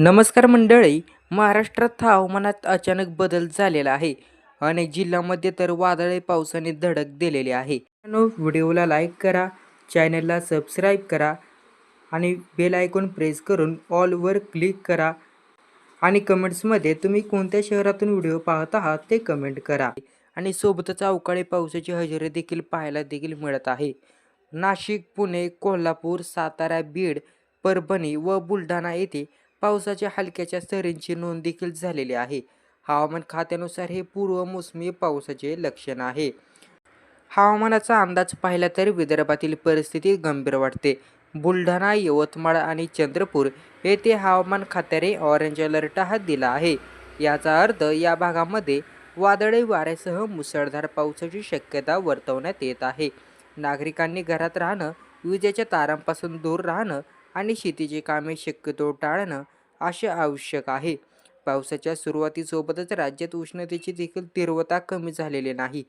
नमस्कार मंडळी महाराष्ट्रात हवामानात अचानक बदल झालेला आहे अनेक जिल्ह्यामध्ये तर वादळी पावसाने धडक दिलेली आहे. व्हिडिओला लाईक करा चॅनलला सबस्क्राईब करा आणि बेल आयकॉन प्रेस करून ऑलवर क्लिक करा आणि कमेंट्समध्ये तुम्ही कोणत्या शहरातून व्हिडिओ पाहत आहात ते कमेंट करा. आणि सोबतच अवकाळी पावसाची हजेरी देखील पाहायला देखील मिळत आहे. नाशिक पुणे कोल्हापूर सातारा बीड परभणी व बुलढाणा येथे पावसाच्या हलक्याच्या सरींची नोंद देखील झालेली आहे. हवामान खात्यानुसार हे पूर्व मोसमी पावसाचे लक्षण आहे. हवामानाचा अंदाज पाहिला तर विदर्भातील परिस्थिती गंभीर वाटते. बुलढाणा यवतमाळ आणि चंद्रपूर येथे हवामान खात्याने ऑरेंज अलर्ट हा दिला आहे. याचा अर्थ या भागामध्ये वादळी वाऱ्यासह मुसळधार पावसाची शक्यता वर्तवण्यात येत आहे. नागरिकांनी घरात राहणं विजेच्या तारांपासून दूर राहणं आणि शेतीची कामे शक्यतो टाळणं असे आवश्यक आहे. पावसाच्या सुरुवातीसोबतच राज्यात उष्णतेची देखील तीव्रता कमी झालेली नाही.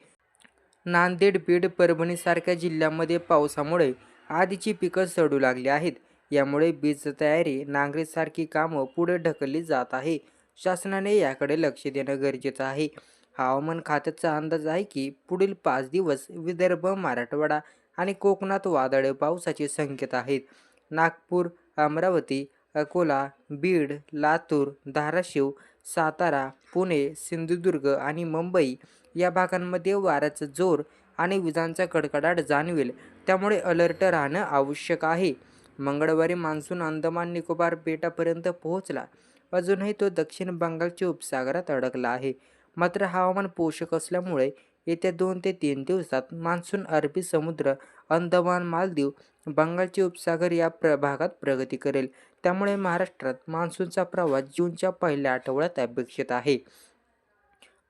नांदेड बीड परभणीसारख्या जिल्ह्यांमध्ये पावसामुळे आधीची पिकं सडू लागली आहेत. यामुळे बीज तयारी नांगरीसारखी कामं पुढे ढकलली जात आहे. शासनाने याकडे लक्ष देणं गरजेचं आहे. हवामान खात्याचा अंदाज आहे की पुढील पाच दिवस विदर्भ मराठवाडा आणि कोकणात वादळी पावसाचे संकेत आहेत. नागपूर अमरावती अकोला बीड लातूर धाराशिव सातारा पुणे सिंधुदुर्ग आणि मुंबई या भागांमध्ये वाऱ्याचा जोर आणि विजांचा कडकडाट जाणवेल. त्यामुळे अलर्ट राहणं आवश्यक आहे. मंगळवारी मान्सून अंदमान निकोबार बेटापर्यंत पोहोचला. अजूनही तो दक्षिण बंगालच्या उपसागरात अडकला आहे. मात्र हवामान पोषक असल्यामुळे येत्या दोन ते तीन दिवसात मान्सून अरबी समुद्र अंदमान मालदीव बंगालचे उपसागर या प्र भागात प्रगती करेल. त्यामुळे महाराष्ट्रात मान्सूनचा प्रवास जूनच्या पहिल्या आठवड्यात अपेक्षित आहे.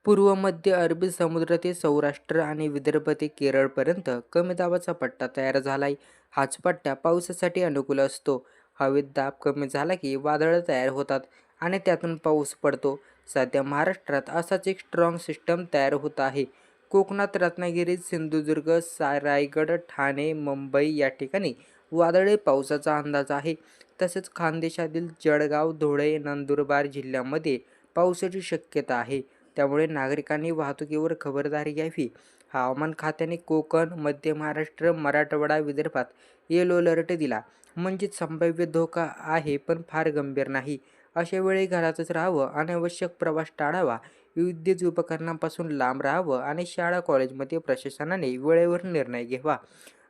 पूर्व मध्य अरबी समुद्र ते सौराष्ट्र आणि विदर्भ ते केरळपर्यंत कमी दाबाचा पट्टा तयार झालाय. हाच पट्टा पावसासाठी अनुकूल असतो. हवेत दाब कमी झाला की वादळं तयार होतात आणि त्यातून पाऊस पडतो. सध्या महाराष्ट्रात असाच एक स्ट्रॉंग सिस्टम तयार होत आहे. कोकणात रत्नागिरी सिंधुदुर्ग सा रायगड ठाणे मुंबई या ठिकाणी वादळी पावसाचा अंदाज आहे. तसेच खानदेशातील जळगाव धुळे नंदुरबार जिल्ह्यामध्ये पावसाची शक्यता आहे. त्यामुळे नागरिकांनी वाहतुकीवर खबरदारी घ्यावी. हवामान खात्याने कोकण मध्य महाराष्ट्र मराठवाडा विदर्भात येलो अलर्ट दिला. म्हणजेच संभाव्य धोका आहे पण फार गंभीर नाही. अशा वेळी घरातच राहावं अनावश्यक प्रवास टाळावा विद्युत उपकरणांपासून लांब राहावं आणि शाळा कॉलेजमध्ये प्रशासनाने वेळेवर निर्णय घ्यावा.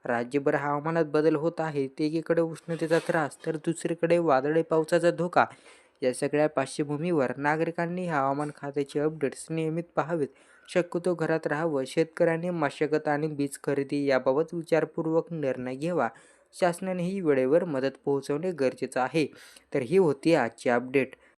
राज्यभर हवामानात बदल होत आहेत एकीकडे उष्णतेचा त्रास तर दुसरीकडे वादळी पावसाचा धोका. या सगळ्या पार्श्वभूमीवर नागरिकांनी हवामान खात्याचे अपडेट्स नियमित पाहावेत. शक्यतो घरात राहावं शेतकऱ्यांनी मशागत आणि बीज खरेदी याबाबत विचारपूर्वक निर्णय घ्यावा. शासनानेही वेळेवर मदत पोहोचवणे गरजेचं आहे. तर ही होती आजची अपडेट.